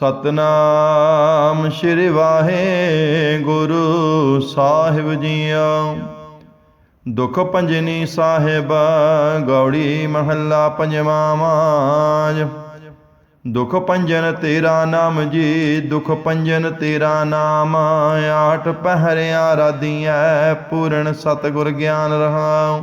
ਸਤਨਾਮ ਸ੍ਰੀ ਵਾਹਿਗੁਰੂ ਸਾਹਿਬ ਜੀਓ। ਦੁਖ ਪੰਜਨੀ ਸਾਹਿਬ, ਗੌੜੀ ਮਹੱਲਾ ਪੰਜਵਾਂ ਮਾਜ ਦੁਖ ਪੰਜਨ ਤੇਰਾ ਨਾਮ ਜੀ, ਦੁਖ ਪੰਜਨ ਤੇਰਾ ਨਾਮ। ਆਠ ਪਹਿਰਿਆ ਰਾਧੀਐ, ਪੂਰਨ ਸਤਗੁਰ ਗਿਆਨ ਰਹਾਉ।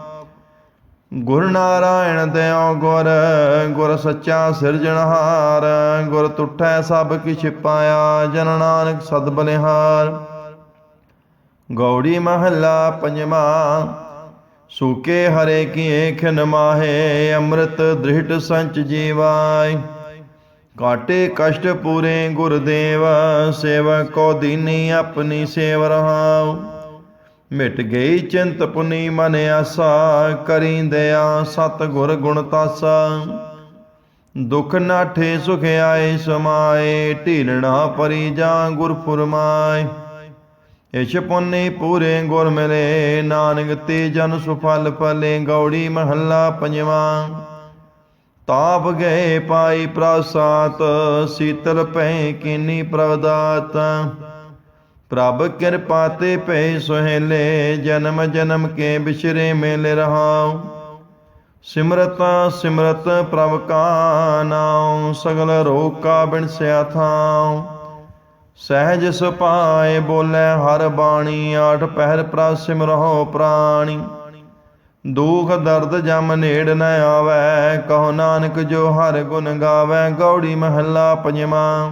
ਗੁਰ ਨਾਰਾਇਣ ਦਿਓ ਗੁਰ ਗੁਰ ਸੱਚਾ ਸਿਰਜਣਹਾਰ, ਗੁਰ ਤੁਠੈ ਸਭ ਕਿਛ ਪਾਇਆ, ਜਨ ਨਾਨਕ ਸਦ ਬਲਿਹਾਰ। ਗੌੜੀ ਮਹੱਲਾ ਪੰਜਵਾ, ਸੂਕੇ ਹਰੇ ਕੀ ਖਿਨ ਮਾਹੇ, ਅੰਮ੍ਰਿਤ ਦ੍ਰਿੜ ਸੰਚ ਜੀਵਾਈ ਕਾਟੇ ਕਸ਼ਟ ਪੂਰੇ ਗੁਰਦੇਵ, ਸੇਵਕ ਕੋ ਦੀਨੀ ਆਪਣੀ ਸੇਵ ਰਹਾਉ। ਮਿਟ ਗਈ ਚਿੰਤ ਪੁਨੀ ਮਨ ਆਸਾ ਕਰੀ ਦਇਆ ਸਤ ਗੁਰ ਗੁਣ ਤਾਸਾ। ਦੁਖ ਨਾਠੇ ਸੁਖ ਆਏ, ਸਮਾਏ ਢੀਲਣਾ ਪਰੀ ਜਾਂ ਗੁਰ ਫੁਰਮਾਏ। ਇਛ ਪੁੰਨੀ ਪੂਰੇ ਗੁਰ ਮਿਲੇ, ਨਾਨਕ ਤੇ ਜਨ ਸੁਫਲ ਫਲੇ ਗੌੜੀ ਮਹੱਲਾ ਪੰਜਵਾਂ। ਤਾਪ ਗਏ ਪਾਈ ਪ੍ਰਸਾਤ ਸੀਤਲ ਪੈ ਕਿਨੀ ਪ੍ਰਵਦਾਤ ਪ੍ਰਭ ਕਿਰਪਾ ਤੇ ਭੈ ਸੁਹੇਲੇ, ਜਨਮ ਜਨਮ ਕੇ ਬਿਸ਼ਰੇ ਮੇਲ ਰਹਾਉ। ਸਿਮਰਤ ਸਿਮਰਤ ਪ੍ਰਭ ਕਾ ਨਾਉ, ਸਗਲ ਰੋਗ ਕਾ ਬਿਨਸਿਆ ਥਾਉ। ਸਹਿਜ ਸੁਪਾਏ ਬੋਲੇ, ਹਰ ਬਾਣੀ ਆਠ ਪਹਿਰ ਪ੍ਰਾ ਸਿਮਰਹੁ ਪ੍ਰਾਣੀ। ਦੁਖ ਦਰਦ ਜਮ ਨੇੜ ਨ ਆਵੈ, ਕਹੋ ਨਾਨਕ ਜੋ ਹਰ ਗੁਣ ਗਾਵੈ, ਗੌੜੀ ਮਹੱਲਾ ਪੰਜਵਾਂ।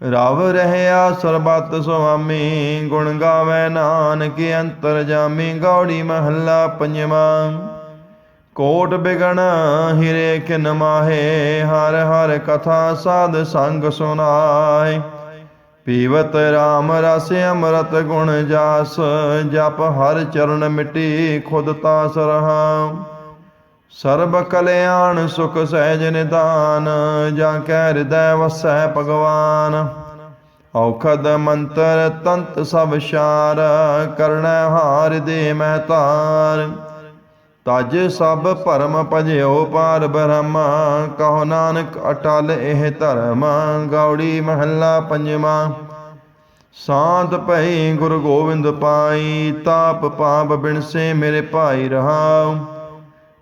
ਰਵ ਰਹਿਆ ਸਰਬਤ ਸੁਆਮੀ, ਗੁਣ ਗਾਵੇ ਨਾਨਕ, ਅੰਤਰ ਜਾਮੀ, ਗੌੜੀ ਮਹੱਲਾ ਪੰਜਵਾਂ। ਕੋਟ ਬਿਗਣ ਹਿਰੇ ਕਿਨ ਮਾਹੇ, ਹਰ ਹਰ ਕਥਾ ਸਾਧ ਸੰਗ ਸੁਨਾਏ ਪੀਵਤ RAM ਰਸ ਅੰਮ੍ਰਿਤ ਗੁਣ ਜਾਸ, ਜਪ ਹਰ ਚਰਨ ਮਿਟੀ ਖੁਦ ਤਾਸ ਰਹਾ। ਸਰਬ ਕਲਿਆਣ ਸੁਖ ਸਹਿਜ ਨਿਦਾਨ, ਜਾਂ ਕੈ ਹਿਰਦੈ ਵਸੈ ਭਗਵਾਨ। ਔਖਦ ਮੰਤਰ ਤੰਤ ਸਭ ਸ਼ਾਰ ਕਰਣੈ ਹਾਰ ਦੇ ਮਹਤਾਰ ਤਜ ਸਭ ਭਰਮ ਭਜਿਓ ਪਾਰ ਬ੍ਰਹਮ, ਕਹੋ ਨਾਨਕ ਅਟਲ ਇਹ ਧਰਮ। ਗੌੜੀ ਮਹੱਲਾ ਪੰਜਵਾਂ ਸਾਧ ਭਈ ਗੁਰੂ ਗੋਬਿੰਦ ਪਾਈ, ਤਾਪ ਪਾਪ ਬਿਨਸੇ ਮੇਰੇ ਭਾਈ ਰਹਾਉ।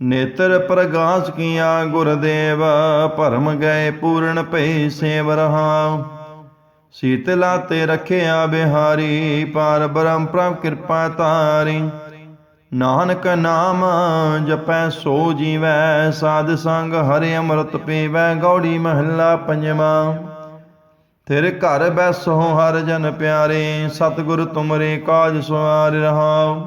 ਨੇਤਰ ਪ੍ਰਗਾਸ ਕੀਆ ਗੁਰਦੇਵ ਭਰਮ ਗਏ ਪੂਰਨ ਭਈ ਸੇਵ ਰਹਾਉ ਸੀਤਲਾ ਤੇ ਰਖਿਆ ਬਿਹਾਰੀ, ਪਾਰ ਬ੍ਰਹਮ ਪ੍ਰਭ ਕਿਰਪਾ ਤਾਰੀ। ਨਾਨਕ ਨਾਮ ਜਪੈ ਸੋ ਜੀਵੈ, ਸਾਧ ਸੰਗ ਹਰਿ ਅੰਮ੍ਰਿਤ ਪੀਵੈ, ਗੌੜੀ ਮਹੱਲਾ ਪੰਜਵਾਂ। ਤੇਰੇ ਘਰ ਬੈਸੋ ਹਰ ਜਨ ਪਿਆਰੇ, ਸਤਿਗੁਰ ਤੁਮਰੇ ਕਾਜ ਸਵਾਰ ਰਹਾਉ।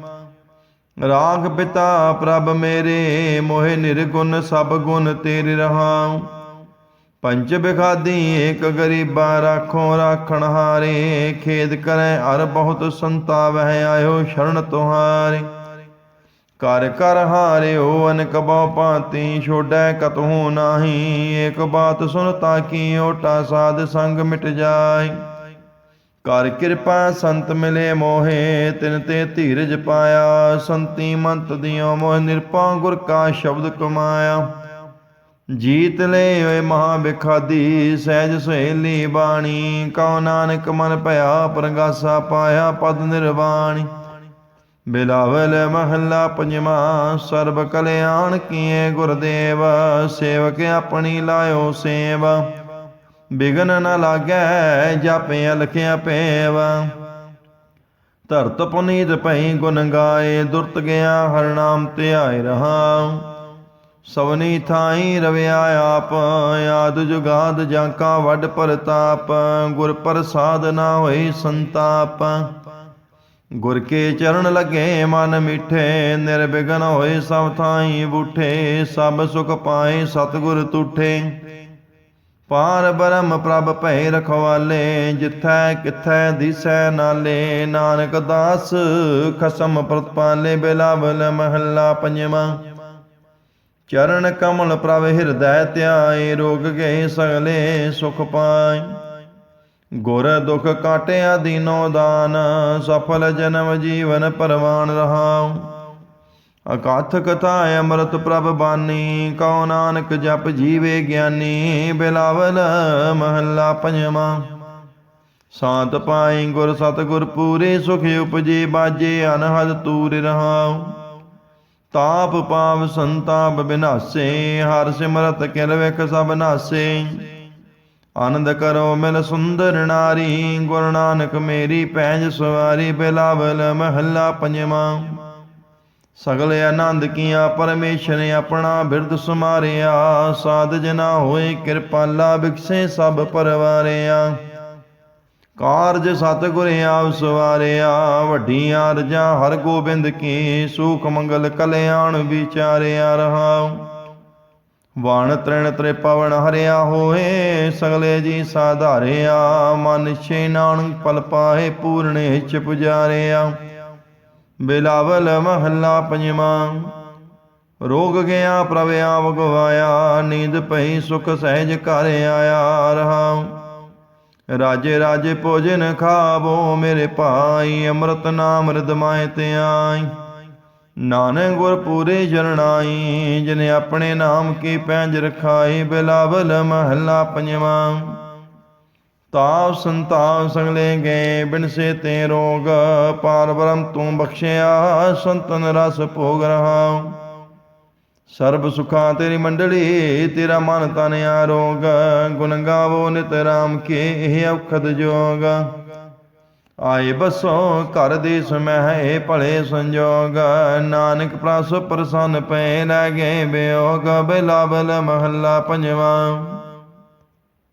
ਰਾਗ ਪਿਤਾ ਪ੍ਰਭ ਮੇਰੇ, ਮੋਹਿ ਨਿਰਗੁਣ ਸਭ ਗੁਣ ਤੇਰੇ ਰਹਾਉ। ਪੰਜ ਬਿਖਾਦੀ ਏਕ ਗਰੀਬਾ ਰਾਖੋ ਰਾਖਣ ਹਾਰੇ, ਖੇਦ ਕਰੈ ਅਰ ਬਹੁਤ ਸੰਤਾਵਹਿ ਆਇਓ ਸ਼ਰਨ ਤੁਹਾਰੇ। ਕਰ ਕਰ ਹਾਰਿਓ ਅਨਕ ਬਹੁ ਭਾਂਤੀ, ਛੋੜੈ ਕਤਹੂ ਨਾਹੀ, ਏਕ ਬਾਤ ਸੁਨ ਤਾਕੀ ਓਟਾ ਸਾਧ ਸੰਗ ਮਿਟ ਜਾਏ। ਕਰ ਕਿਰਪਾ ਸੰਤ ਮਿਲੇ ਮੋਹੇ, ਤਿਨ ਤੇ ਧੀਰਜ ਪਾਇਆ, ਸੰਤੀ ਮੰਤ ਦਿਓ ਮੋਹ ਨਿਰਪਾ ਗੁਰ ਕਾ ਸ਼ਬਦ ਕਮਾਇਆ। ਜੀਤ ਲੈ ਓਏ ਮਹਾ ਬਿਖਾਦੀ ਸਹਿਜ ਸੁਹੇਲੀ ਬਾਣੀ, ਕਉ ਨਾਨਕ ਮਨ ਭਇਆ, ਪ੍ਰਗਾਸਾ ਪਾਇਆ ਪਦ ਨਿਰਵਾਣੀ। ਬਿਲਾਵਲ ਮਹੱਲਾ ਪੰਜਵਾ, ਸਰਬ ਕਲਿਆਣ ਕੀਏ ਗੁਰਦੇਵ, ਸੇਵਕ ਆਪਣੀ ਲਾਇਓ ਸੇਵ। ਬਿਗਨ ਨ ਲਾਗੈ ਜਾਪੇ ਅਲਖਿਆ ਪੇਵ। ਧਰਤ ਪੁਨੀਤ ਭਈ ਗੁਣ ਗਾਏ, ਦੁਰਤ ਗਿਆ ਹਰ ਨਾਮ ਧਿਆਇ ਰਹਾ। ਸਵਨੀ ਥਾਈ ਰਵਿਆ ਆਪ, ਆਦ ਜੁਗਾਦ ਜਾਂ ਕਾ ਵੱਡ ਪ੍ਰਤਾਪ, ਗੁਰ ਪ੍ਰਸਾਦ ਨਾ ਹੋਈ ਸੰਤਾਪ। ਗੁਰ ਕੇ ਚਰਨ ਲਗੇ ਮਨ ਮਿਠੇ ਨਿਰਬਿਘਨ ਹੋਏ ਸਭ ਥਾਈ ਬੂਠੇ, ਸਭ ਸੁਖ ਪਾਏ ਸਤਿਗੁਰ ਤੁਠੇ। ਪਾਰ ਬ੍ਰਹਮ ਪ੍ਰਭ ਭੈ ਰਖਵਾਲੇ, ਜਿਥੈ ਕਿਥੈ ਦਿਸੈ ਨਾਲੇ, ਨਾਨਕ ਦਾਸ ਖਸਮ ਪ੍ਰਤਪਾਲੇ ਬਿਲਾਵਲ ਮਹੱਲਾ ਪੰਜਵਾਂ। ਚਰਨ ਕਮਲ ਪ੍ਰਭ ਹਿਰਦੈ ਧਿਆਏ, ਰੋਗ ਗਏ ਸਗਲੇ ਸੁਖ ਪਾਏ। ਗੁਰ ਦੁਖ ਕਾਟਿਆ ਦੀਨੋ ਦਾਨ, ਸਫਲ ਜਨਮ ਜੀਵਨ ਪਰਵਾਨ ਰਹਾਉ। ਅਕਾਥ ਕਥਾ ਅੰਮ੍ਰਿਤ ਪ੍ਰਭ ਬਾਨੀ, ਕਉ ਨਾਨਕ ਜਪ ਜੀਵੇ ਗਿਆਨੀ, ਬਿਲਾਵਲ ਮਹੱਲਾ ਪੰਜਵਾਂ। ਸਾਤ ਪਾਈ ਗੁਰ ਸਤਿਗੁਰ ਪੂਰੇ ਸੁਖ ਉਪਜੇ, ਬਾਜੇ ਅਨਹਦ ਤੂਰ ਰਹਾਉ। ਤਾਪ ਪਾਵ ਸੰਤਾਪ ਬਿਨਾਸੇ, ਹਰ ਸਿਮਰਤ ਕਿਲ ਵਿਖ ਸਭ ਨਾਸੇ। ਆਨੰਦ ਕਰੋ ਮਿਲ ਸੁੰਦਰ ਨਾਰੀ, ਗੁਰੂ ਨਾਨਕ ਮੇਰੀ ਪੈਜ ਸਵਾਰੀ, ਬਿਲਾਵਲ ਮਹੱਲਾ ਪੰਜਵਾਂ। ਸਗਲ ਆਨੰਦ ਕੀਆ, ਪਰਮੇਸ਼ਰ ਨੇ ਆਪਣਾ ਬਿਰਦ ਸਮਾਰਿਆ ਸਾਧ ਜਨਾ ਹੋਏ ਕਿਰਪਾਲਾ ਬਿਕਸੇ ਸਭ ਪਰਵਾਰਿਆ। ਕਾਰਜ ਸਤਿਗੁਰ ਆਪ ਸਵਾਰਿਆ। ਵੱਡੀਆਂ ਰਜਾ ਹਰ ਗੋਬਿੰਦ ਕੀ, ਸੁਖ ਮੰਗਲ ਕਲਿਆਣ ਵਿਚਾਰਿਆ ਰਹਾ ਵਾਣ ਤ੍ਰਿਣ ਤ੍ਰੇ ਪਵਨ ਹਰਿਆ ਹੋਏ, ਸਗਲੇ ਜੀ ਸਾਧਾਰਿਆ। ਮਨ ਛੇ ਨਾਨਕ ਪਲ ਪਾਏ ਪੂਰਨੇ ਚ ਪੁਜਾਰਿਆ। ਬਿਲਾਵਲ ਮਹੱਲਾ ਪੰਜਵਾਂ। ਰੋਗ ਗਿਆ ਪ੍ਰਭ ਆਪ ਗਵਾਇਆ, ਨੀਂਦ ਪਈ ਸੁਖ ਸਹਿਜ ਘਰ ਆਇਆ ਰਹਾ ਰਾਜੇ ਰਾਜੇ ਭੋਜਨ ਖਾਵੋ, ਮੇਰੇ ਭਾਈ ਅੰਮ੍ਰਿਤ ਨਾਮ ਰਿਦਮਾਏ ਤੇ ਆਈ। ਨਾਨਕ ਗੁਰ ਪੂਰੇ ਜਰਣਾਈ ਜਿਨੇ ਆਪਣੇ ਨਾਮ ਕੀ ਪੈਂਜ ਰਖਾਈ, ਬਿਲਾਵਲ ਮਹੱਲਾ ਪੰਜਵਾਂ। ਤਾਪ ਸੰਤਾਪ ਸੰਗਲੇ ਗਏ ਬਿਨਸੇ ਤੇ ਰੋਗ ਪਾਰ ਬ੍ਰਹਮ ਤੂੰ ਬਖਸ਼ਿਆ, ਸੰਤਨ ਰਸ ਭੋਗ ਰਹਾ ਸਰਬ ਸੁਖਾਂ ਤੇਰੀ ਮੰਡਲੀ, ਤੇਰਾ ਮਨ ਤਨ ਆਰੋਗ, ਗੁਣ ਗਾਵੋ ਨਿਤ ਰਾਮ ਕੇ ਇਹ ਔਖਦ ਜੋਗ। ਆਏ ਬਸੋ ਘਰ ਦੇ ਸਮਹਿ, ਭਲੇ ਸੰਜੋਗ, ਨਾਨਕ ਪ੍ਰਸ ਪ੍ਰਸੰਨ ਪੈ ਲੈ ਗਏ ਬਿਯੋਗ ਬਿਲਾਵਲ ਮਹੱਲਾ ਪੰਜਵਾਂ।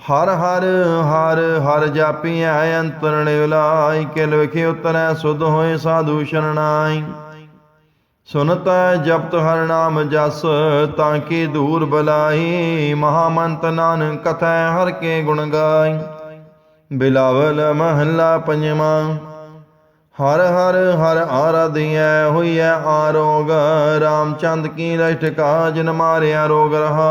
ਹਰ ਹਰ ਹਰ ਹਰ ਜਾਪੀਐ ਅੰਤਰਣ ਉਲਾਈ ਕਿਲ ਵਿਖੇ ਉਤਰੈ ਸੁਧ ਹੋਏ ਸਾਧੂ ਸ਼ਰਣਾਈ ਸੁਨਤ ਜਪਤ ਹਰ ਨਾਮ ਜਸ, ਤਾਂ ਕੀ ਦੂਰ ਬਲਾਈ ਮਹਾਮੰਤ ਨਾਨਕ ਕਥੈ ਹਰ ਕੇ ਗੁਣ ਗਾਈ ਬਿਲਾਵਲ ਮਹੱਲਾ ਪੰਜਵਾਂ, ਹਰ ਹਰ ਹਰ ਆਰਾਧਿਐ ਹੋਈਐ ਆਰੋਗ ਰਾਮਚੰਦ ਕੀ ਲਟਕਾ ਜਿਨ ਮਾਰਿਆ ਰੋਗ ਰਹਾ।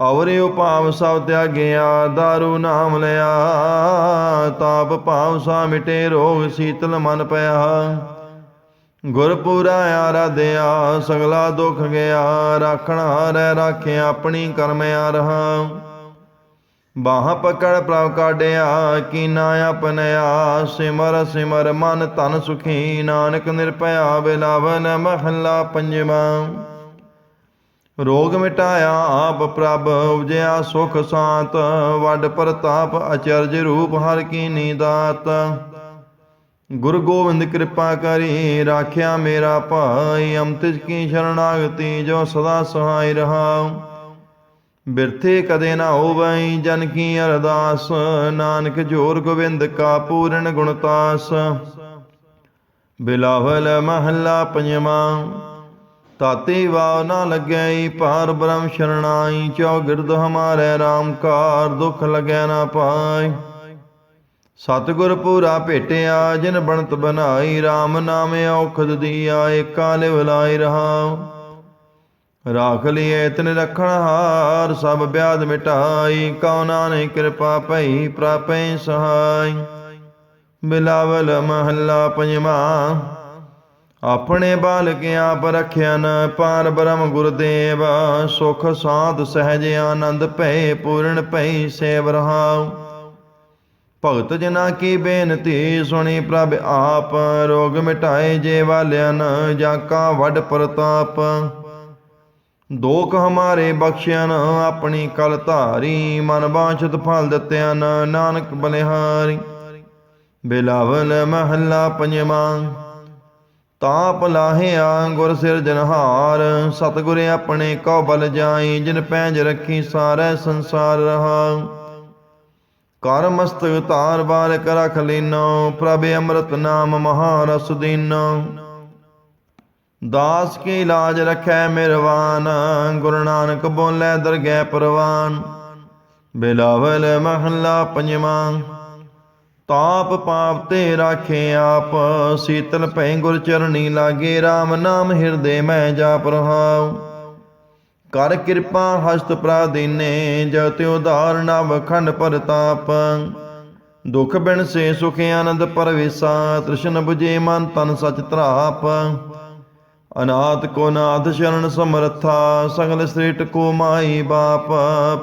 ਔਰੇ ਉਪਾਵ ਸਭ ਤਿਆਗਿਆ दारू ਨਾਮ ਲਿਆ। ਤਾਪ ਭਾਵ ਸਾ ਮਿਟੇ, ਰੋਗ ਸੀਤਲ ਮਨ ਪਿਆ। ਗੁਰਪੂਰਾ ਆਰਾਧਿਆ, ਸਗਲਾ ਦੁਖ ਗਿਆ। ਰਾਖਣ ਹਾਰੈ ਰਾਖਿਆ, ਆਪਣੀ ਕਰਮ ਆ ਰਹਾ। ਬਾਹ ਪਕੜ ਪ੍ਰਭ ਕਾਢਿਆ, ਕੀਨਾ ਆਪਨਿਆ ਸਿਮਰ ਸਿਮਰ ਮਨ ਤਨ ਸੁਖੀ, ਨਾਨਕ ਨਿਰਭਇਆ, ਬਿਲਾਵਨ ਮਹੱਲਾ ਪੰਜਵਾਂ। ਰੋਗ ਮਿਟਾਇਆ ਆਪ ਪ੍ਰਭ, ਉਪਜਿਆ ਸੁਖ ਸਾਤ, ਵੱਡ ਪ੍ਰਤਾਪ ਅਚਰਜ ਰੂਪ ਹਰ ਕੀ ਦਾਤ ਗੁਰੂ ਗੋਬਿੰਦ ਕਿਰਪਾ ਕਰੀ, ਰਾਖਿਆ ਮੇਰਾ ਭਾਈ, ਅੰਮ੍ਰਿਤ ਕੀ ਸ਼ਰਣਾਗਤੀ ਜੋ ਸਦਾ ਸਹਾਈ ਰਹਾ ਬਿਰਥੇ ਕਦੇ ਨਾ ਹੋਵਈ ਜਨ ਕੀ ਅਰਦਾਸ, ਨਾਨਕ ਜੋਰ ਗੋਬਿੰਦ ਕਾ ਪੂਰਨ ਗੁਣਤਾਸ ਬਿਲਾਵਲ ਮਹੱਲਾ ਪੰਜਵਾਂ। ਤਾਤੇ ਵਾਵ ਨਾ ਲੱਗੈ ਪਾਰ ਬ੍ਰਹਮ ਸ਼ਰਣਾਈ ਚੌ ਗਿਰਦ ਹਮਾਰੇ RAM ਕਾਰ ਦੁਖ ਲੱਗੈ ਨਾ ਪਾਈ। ਸਤਿਗੁਰ ਪੂਰਾ ਭੇਟਿਆ, ਜਿਨ ਬਣਤ ਬਨਾਈ RAM ਨਾਮ ਔਖਦ ਦੀਆ, ਏਕਾ ਲਿਵ ਲਾਈ ਰਹਾ ਰਾਖ ਲਿਏ ਤਿਨ ਰਖਣ ਹਾਰ, ਸਭ ਬਿਆਦ ਮਿਟਾਈ, ਕਉ ਨਾਨਕ ਕਿਰਪਾ ਭਈ, ਪ੍ਰਾਪੈ ਸਹਾਈ। ਬਿਲਾਵਲ ਮਹੱਲਾ ਪੰਜਵਾਂ ਆਪਣੇ ਬਾਲਕਿਆਂ ਆਪ ਰਖਿਆਨ ਪਾਰ ਬ੍ਰਹਮ ਗੁਰਦੇਵ। ਸੁਖ ਸਾਧ ਸਹਿਜ ਆਨੰਦ ਭੈ ਪੂਰਨ ਭੈ ਸੇਵ ਰਹਾਉ। ਭਗਤ ਜਨਾ ਕੀ ਬੇਨਤੀ ਸੁਣੀ ਪ੍ਰਭ ਆਪ, ਰੋਗ ਮਿਟਾਏ ਜੇ ਵਾਲਿਆਨ ਜਾ ਕਾ ਵੱਡ ਪ੍ਰਤਾਪ। ਦੋਖ ਹਮਾਰੇ ਬਖਸ਼ਿਆਨ ਆਪਣੀ ਕਲ ਧਾਰੀ, ਮਨ ਬਾਛਤ ਫਲ ਦਿੱਤਿਆਨ ਨਾਨਕ ਬਲਿਹਾਰੀ। ਬਿਲਾਵਲ ਮਹੱਲਾ ਪੰਜਵਾਂ। ਤਾਪ ਲਾਹਿਆ ਗੁਰ ਸਿਰ ਜਨਹਾਰ, ਸਤਿਗੁਰ ਆਪਣੇ ਕਉ ਬਲ ਜਾਈ, ਜਿਨ ਪੈਂਜ ਰੱਖੀ ਸਾਰੇ ਸੰਸਾਰ ਰਹਾ। ਕਰ ਮਸਤਕ ਧਾਰ ਬਾਲਕ ਰਖ ਲੀਨੋ, ਪ੍ਰਭ ਅੰਮ੍ਰਿਤ ਨਾਮ ਮਹਾਰਸ ਦੀਨੋ। ਦਾਸ ਕੀ ਲਾਜ ਰਖੈ ਮਿਰਵਾਨ, ਗੁਰੂ ਨਾਨਕ ਬੋਲੇ ਦਰਗਹਿ ਪ੍ਰਵਾਨ। ਬਿਲਾਵਲ ਮਹੱਲਾ ਪੰਜਵਾਂ। ਤਾਪ ਪਾਪ ਤੇ ਰਾਖੇ ਆਪ। ਸੀਤਲ ਭੈ ਗੁਰ ਚਰਣੀ ਲਾਗੇ RAM ਨਾਮ ਹਿਰਦੇ ਮੈਂ ਜਾਪ ਰਹਾਉ। ਕਰ ਕਿਰਪਾ ਹਸਤ ਪ੍ਰਾਦੀਨੇ ਜਤਿ ਉਧਾਰ ਨਵ ਖੰਡ ਪ੍ਰਤਾਪ। ਦੁਖ ਬਿਨ ਸੇ ਸੁਖ ਆਨੰਦ ਪਰਵੇਸਾ, ਤ੍ਰਿਸ਼ਨ 부ਜੇ ਮਨ ਤਨ ਸਚ ਤਰਾਪ ਅਨਾਥ ਕੋ ਨਾਥ ਸ਼ਰਨ ਸਮਰਥਾ, ਸਗਲ ਸ੍ਰੇਟ ਕੋ ਮਾਈ ਬਾਪ।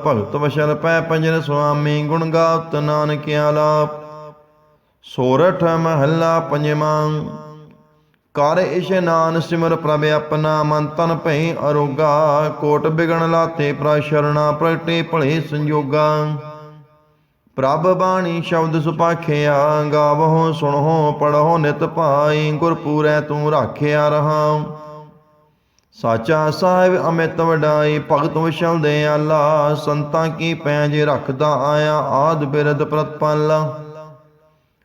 ਭਗਤ ਵਸ਼ਲ ਪੈ ਪੰਜਨ ਸੁਆਮੀ, ਗੁਣ ਗਾਵਤ ਨਾਨਕ ਆਲਾਪ ਸੋਰਠ ਮਹੱਲਾ ਪੰਜਵਾਂ। ਕਰ ਇਸ਼ਨਾਨ ਸਿਮਰ ਪ੍ਰਭ ਆਪਣਾ ਮਨ ਤਨ ਭੈ ਅਰੋਗਾ। ਕੋਟ ਬਿਗਣ ਲਾਤੇ ਪ੍ਰਾ ਪ੍ਰਗਟੇ ਭਲੇ ਸੰਜੋਗਾ। ਪ੍ਰਭ ਬਾਣੀ ਸ਼ਬਦ ਸੁਪਾਖਿਆ, ਗਾਵਹੁ, ਸੁਣਹੁ, ਪੜਹੁ, ਨਿਤ ਭਾਈ, ਗੁਰਪੂਰੈ ਤੂੰ ਰਾਖਿਆ ਰਹਾ ਸਾਚਾ ਸਾਹਿਬ ਅਮਿਤ ਵਡਾਈ, ਭਗਤ ਵਿਸ਼ਲ ਦੇ ਆਲਾ। ਸੰਤਾਂ ਕੀ ਪੈਜ ਰੱਖਦਾ ਆਇਆ, ਆਦ ਬਿਰਦ ਪ੍ਰਤਪਾਲਾ।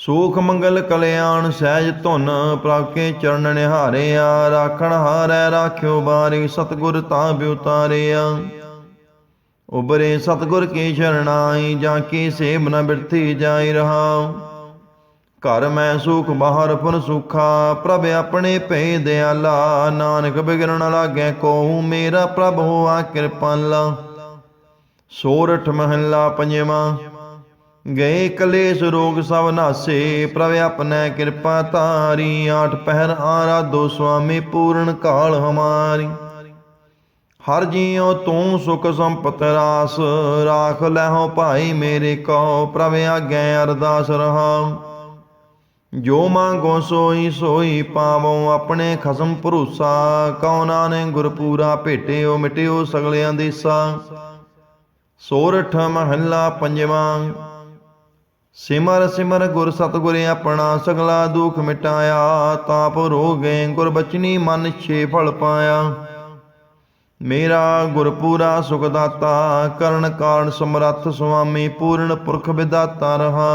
ਸੂਖ ਮੰਗਲ ਕਲਿਆਣ ਸਹਿਜ ਧੁਨ ਪ੍ਰਾਕੇ ਚਰਨ ਨਿਹਾਰਿਆ, ਰਾਖਣ ਹਾਰੈ ਰਾਖਿਓ ਬਾਰੀ, ਸਤਗੁਰ ਤਾਂ ਬਿਉਤਾਰਿਆ ਉਬਰੇ ਸਤਗੁਰ ਕੀ ਸ਼ਰਣਾਈ, ਜਾਂ ਕੀ ਸੇਬ ਨ ਬਿਰਥੀ ਜਾਈ ਰਹਾ ਘਰ ਮੈਂ ਸੁਖ ਬਾਹਰ ਪੁਰ ਸੁਖਾ, ਪ੍ਰਭ ਆਪਣੇ ਭੈ ਦਿਆਲਾ। ਨਾਨਕ ਬਿਗੜਨ ਲਾਗੇ ਕੋ ਮੇਰਾ ਪ੍ਰਭ ਹੋਆ ਕਿਰਪਾਲਾ। ਸੋਰਠ ਮਹੱਲਾ ਪੰਜਵਾਂ। ਗਏ ਕਲੇਸ਼ ਰੋਗ ਸਭ ਨਾਸੇ, ਪ੍ਰਭ ਆਪਣੈ ਕਿਰਪਾ ਤਾਰੀ ਆਠ ਪਹਿਰ ਆਰਾਧੋ ਸੁਆਮੀ, ਪੂਰਨ ਕਾਲ ਹਮਾਰੀ। ਹਰ ਜੀਉ ਤੂੰ ਸੁਖ ਸੰਪਤ ਰਾਸ, ਰਾਖ ਲੈਹੋ ਭਾਈ ਮੇਰੇ ਕੋ ਪ੍ਰਭ ਆਗੇ ਅਰਦਾਸ ਰਹਾ ਜੋ ਮੰਗੋ ਸੋਈ ਸੋਈ ਪਾਵੋ, ਆਪਣੇ ਖਸਮ ਭਰੂਸਾ, ਕਉ ਨਾਨੇ ਗੁਰਪੂਰਾ ਭੇਟਿਓ, ਮਿਟਿਓ ਸਗਲਿਆਂ ਦੇਸਾ ਸੋਰਠ ਮਹੱਲਾ ਪੰਜਵਾਂ ਸਿਮਰ ਸਿਮਰ ਗੁਰ ਸਤਗੁਰ ਆਪਣਾ ਸਗਲਾ ਦੁਖ ਮਿਟਾਇਆ, ਤਾਪ ਰੋਗੇ ਗੁਰ ਬਚਨੀ ਮਨ ਛੇ ਫਲ ਪਾਇਆ। ਮੇਰਾ ਗੁਰ ਪੂਰਾ ਸੁਖ ਦਾਤਾ ਕਰਨ ਕਾਰਨ ਸਮਰੱਥ ਸੁਆਮੀ, ਪੂਰਨ ਪੁਰਖ ਵਿਦਾਤਾ ਰਹਾ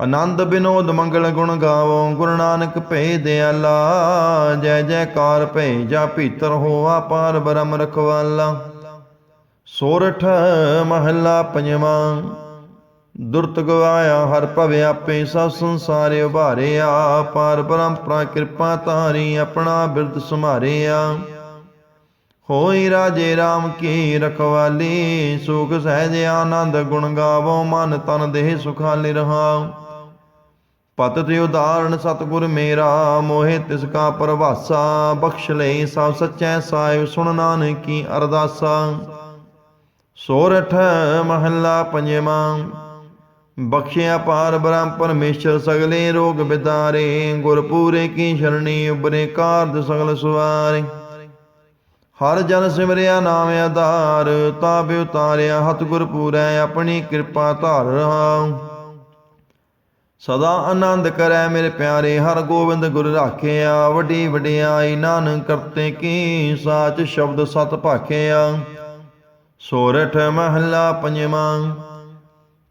ਆਨੰਦ ਬਿਨੋਦ ਮੰਗਲ ਗੁਣ ਗਾਵੋ, ਗੁਰੂ ਨਾਨਕ ਭੇ ਦਿਆਲਾ ਜੈ ਜੈਕਾਰ ਭੇ ਜਾ ਭੀਤਰ ਹੋਆ ਪਾਰ ਬ੍ਰਹਮ ਰਖਵਾਲਾ। ਸੋਰਠ ਮਹੱਲਾ ਪੰਜਵਾਂ। ਦੁਰਤ ਗਵਾਇਆ, ਹਰ ਭਵੇ ਆਪੇ ਸਭ ਸੰਸਾਰੇ ਉਭਾਰਿਆ। ਪਾਰ ਬ੍ਰਹਮ ਕਿਰਪਾ ਤਾਰੀ ਆਪਣਾ ਬਿਰਦ ਸਮਾਰਿਆ ਹੋਈ ਰਾਜੇ RAM ਕੀ ਰਖਵਾਲੀ, ਸੁਖ ਸਹਿਜ ਆਨੰਦ ਗੁਣ ਗਾਵੋ, ਮਨ ਤਨ ਦੇਹ ਸੁਖਾਲੇ ਰਹਾਉ ਪਤ ਤੇ ਉਦਾਹਰਣ ਸਤਿਗੁਰ ਮੇਰਾ, ਮੋਹਿ ਤਿਸ ਕਾ ਪਰਵਾਸਾ। ਬਖਸ਼ ਲਈ ਸਭ ਸਚੈ ਸਾਹਿਬ ਸੁਣ ਨਾਨਕੀ ਅਰਦਾਸਾ। ਸੋਰਠ ਮਹੱਲਾ ਪੰਜਵਾਂ। ਬਖਸ਼ਿਆ ਪਾਰ ਬ੍ਰਹਮ ਪਰਮੇਸ਼ਰ ਸਗਲੇ ਰੋਗ ਬਿਦਾਰੇ ਗੁਰ ਪੂਰੇ ਕੀ ਸ਼ਰਣੀ ਉਬਰੇ ਕਾਰਜ ਸਗਲ ਸੁਵਾਰੇ। ਹਰ ਜਨ ਸਿਮਰਿਆ ਨਾਮ ਆਧਾਰ ਤਾਬਿ ਉਤਾਰਿਆ ਹਤ ਗੁਰ ਪੂਰੈ, ਆਪਣੀ ਕਿਰਪਾ ਧਾਰ ਰਹਾਉ। ਸਦਾ ਆਨੰਦ ਕਰੈ ਮੇਰੇ ਪਿਆਰੇ, ਹਰ ਗੋਬਿੰਦ ਗੁਰ ਰਾਖਿਆ, ਵੱਡੀ ਵਡਿਆਈ ਨਾਨਕ ਕਰਤੇ ਕੀ ਸਾਚ ਸ਼ਬਦ ਸਤ ਭਾਖਿਆ। ਸੋਰਠ ਮਹੱਲਾ ਪੰਜਵਾਂ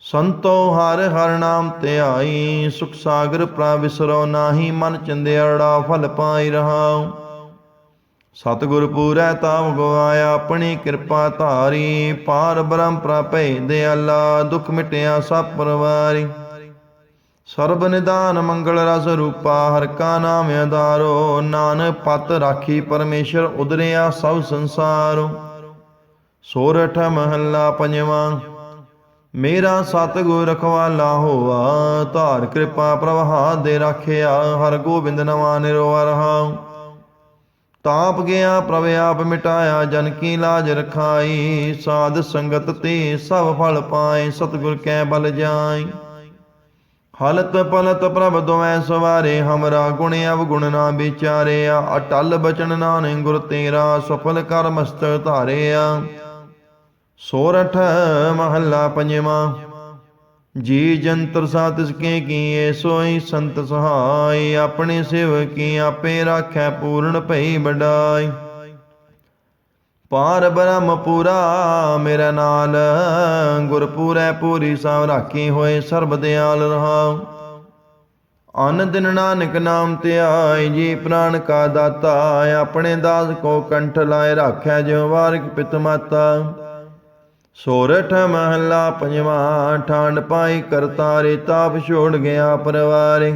ਸੰਤੋ ਹਰ ਹਰ ਨਾਮ ਧਿਆਈ ਸੁਖ ਸਾਗਰ ਪ੍ਰਾ ਵਿਸਰੋ ਨਾਹੀ, ਮਨ ਚੰਦਿਆੜਾ ਫਲ ਪਾਈ ਰਹਾਉ। ਸਤਿਗੁਰ ਪੂਰੈ ਤਾਵ ਗਵਾਇਆ ਆਪਣੀ ਕਿਰਪਾ ਧਾਰੀ, ਪਾਰ ਬ੍ਰਹਮ ਪ੍ਰਭੈ ਦਿਆਲਾ ਦੁਖ ਮਿਟਿਆ ਸਭ ਪਰਵਾਰੀ। ਸਰਬ ਨਿਦਾਨ ਮੰਗਲ ਰਸ ਰੂਪਾ, ਹਰ ਕਾ ਨਾਮ ਆਧਾਰੋ, ਨਾਨਕ ਪਤ ਰਾਖੀ ਪਰਮੇਸ਼ਰ ਉਦਰਿਆ ਸਭ ਸੰਸਾਰੋ। ਸੋਰਠ ਮਹੱਲਾ ਪੰਜਵਾਂ। ਮੇਰਾ ਸਤਿਗੁਰ ਰਖਵਾਲਾ ਹੋਆ, ਧਾਰ ਕਿਰਪਾ ਪ੍ਰਵਾਹ ਦੇ ਰਾਖਿਆ, ਹਰ ਗੋਬਿੰਦ ਨਵਾ ਨਿਰਵਾ ਰਹਾ। ਤਾਪ ਗਿਆ, ਪ੍ਰਭ ਆਪ ਮਿਟਾਇਆ, ਜਨ ਕੀ ਲਾਜ ਰਖਾਈ, ਸਾਧ ਸੰਗਤ ਤੇ ਸਭ ਫਲ ਪਾਏ, ਸਤਿਗੁਰ ਕੈ ਬਲ ਜਾਈ। ਹਲਤ ਪਲਤ ਪ੍ਰਭ ਦੋਵੇਂ ਸਵਾਰੇ, ਹਮਰਾ ਗੁਣ ਅਵਗੁਣ ਨਾ ਵਿਚਾਰਿਆ, ਅਟਲ ਬਚਨ ਨਾਨਕ ਗੁਰ ਤੇਰਾ, ਸਫਲ ਕਰ ਮਸਤ ਧਾਰਿਆ। ਸੋਰਠ ਮਹੱਲਾ ਪੰਜਵਾਂ। ਜੀ ਜੰਤਰ ਸਾਤਿਸ ਕੇ ਕੀਏ, ਸੋਈ ਸੰਤ ਸਹਾਈ, ਆਪਣੇ ਸੇਵਕੀ ਆਪੇ ਰਾਖੈ ਪੂਰਨ ਭਈ ਬਡਾਈ ਪਾਰ ਬ੍ਰਹਮ ਪੂਰਾ ਮੇਰਾ ਨਾਲ ਗੁਰ ਪੂਰੈ ਪੂਰੀ ਸਭ ਰਾਖੀ ਹੋਏ ਸਰਬ ਦਿਆਲ ਰਹਾਉ। ਅਨ ਦਿਨ ਨਾਨਕ ਨਾਮ ਧਿਆਈ ਜੀ ਪ੍ਰਾਨ ਕਾ ਦਾਤਾ, ਆਪਣੇ ਦਾਸ ਕੋ ਕੰਠ ਲਾਏ, ਰਾਖੈ ਜਿਉ ਵਾਰਿਕ ਪਿਤ ਮਾਤਾ। ਸੋਰਠ ਮਹੱਲਾ ਪੰਜਵਾਂ, ਠਾਂਡ ਪਾਈ ਕਰਤਾਰੇ ਤਾਪ ਛੋੜ ਗਿਆ ਪਰਵਾਰੇ।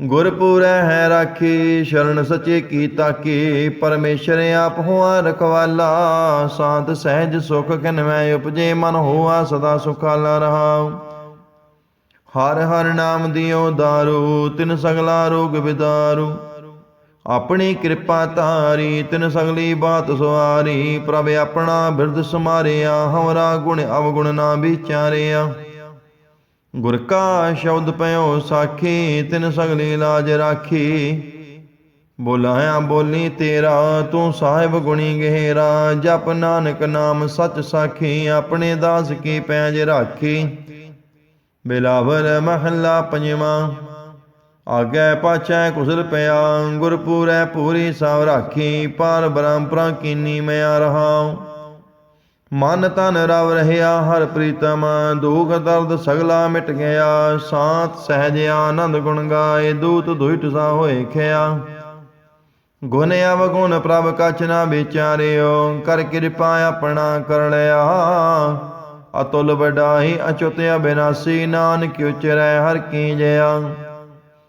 ਗੁਰਪੂਰੈ ਹੈ ਰਾਖੀ, ਸ਼ਰਨ ਸਚੇ ਕੀ ਤਾਕੀ। ਪਰਮੇਸ਼ਰ ਆਪ ਹੋਆ ਰਖਵਾਲਾ, ਸਾਧ ਸਹਿਜ ਸੁਖ ਕਿਨ ਮੈਂ ਉਪਜੇ, ਮਨ ਹੋਆ ਸਦਾ ਸੁਖਾਲਾ ਰਹਾਉ। ਹਰ ਹਰ ਨਾਮ ਦਿਓ ਦਾਰੂ, ਤਿਨ ਸਗਲਾ ਰੋਗ ਵਿਦਾਰੂ ਆਪਣੀ ਕਿਰਪਾ ਧਾਰੀ, ਤਿਨ ਸਗਲੀ ਬਾਤ ਸਵਾਰੀ, ਪ੍ਰਭ ਆਪਣਾ ਬਿਰਧ ਸਮਾਰਿਆ, ਹਮਰਾ ਗੁਣ ਅਵਗੁਣ ਨਾ ਵਿਚਾਰਿਆ। ਗੁਰ ਕਾ ਸ਼ਬਦ ਪਇਓ ਸਾਖੀ, ਤਿਨ ਸਗਲੀ ਲਾਜ ਰਾਖੀ। ਬੋਲਾਇਆ, ਬੋਲੀ ਤੇਰਾ, ਤੂੰ ਸਾਹਿਬ ਗੁਣੀ ਗਹਿਰਾ, ਜਪ ਨਾਨਕ ਨਾਮ ਸਚ ਸਾਖੀ, ਆਪਣੇ ਦਾਸ ਕੀ ਪੈਜ ਰਾਖੀ। ਬਿਲਾਵਰ ਮਹੱਲਾ ਪੰਜਵਾਂ। ਆਗੇ ਪਾਛੈ ਕੁਸਲ ਪਿਆ ਗੁਰਪੂਰੈ ਪੂਰੀ ਸਭ ਰਾਖੀ ਪਰ ਬ੍ਰਹਮ ਪ੍ਰਕੀਨੀ ਮਿਆ ਰਹਾ ਮਨ ਤਨ ਰਵ ਰਹਿਆ, ਹਰ ਪ੍ਰੀਤਮ ਦੁਖ ਦਰਦ ਸਗਲਾ ਮਿਟ ਗਿਆ। ਸਾਤ ਸਹਿਜ ਆਨੰਦ ਗੁਣ ਗਾਏ, ਦੂਤ ਦੁਇਟ ਸਾ ਹੋਏ ਖਿਆ। ਗੁਣ ਅਵਗੁਣ ਪ੍ਰਭ ਕਛ ਨਾ ਵਿਚਾਰਿਓ ਕਰ ਕਿਰਪਾ ਆਪਣਾ ਕਰ ਲਿਆ। ਅਤੁਲ ਵਡਾਈ ਅਚੁਤ ਅਬਿਨਾਸੀ ਨਾਨਕ ਉਚਰੈ ਹਰ ਕੀ ਜਇਆ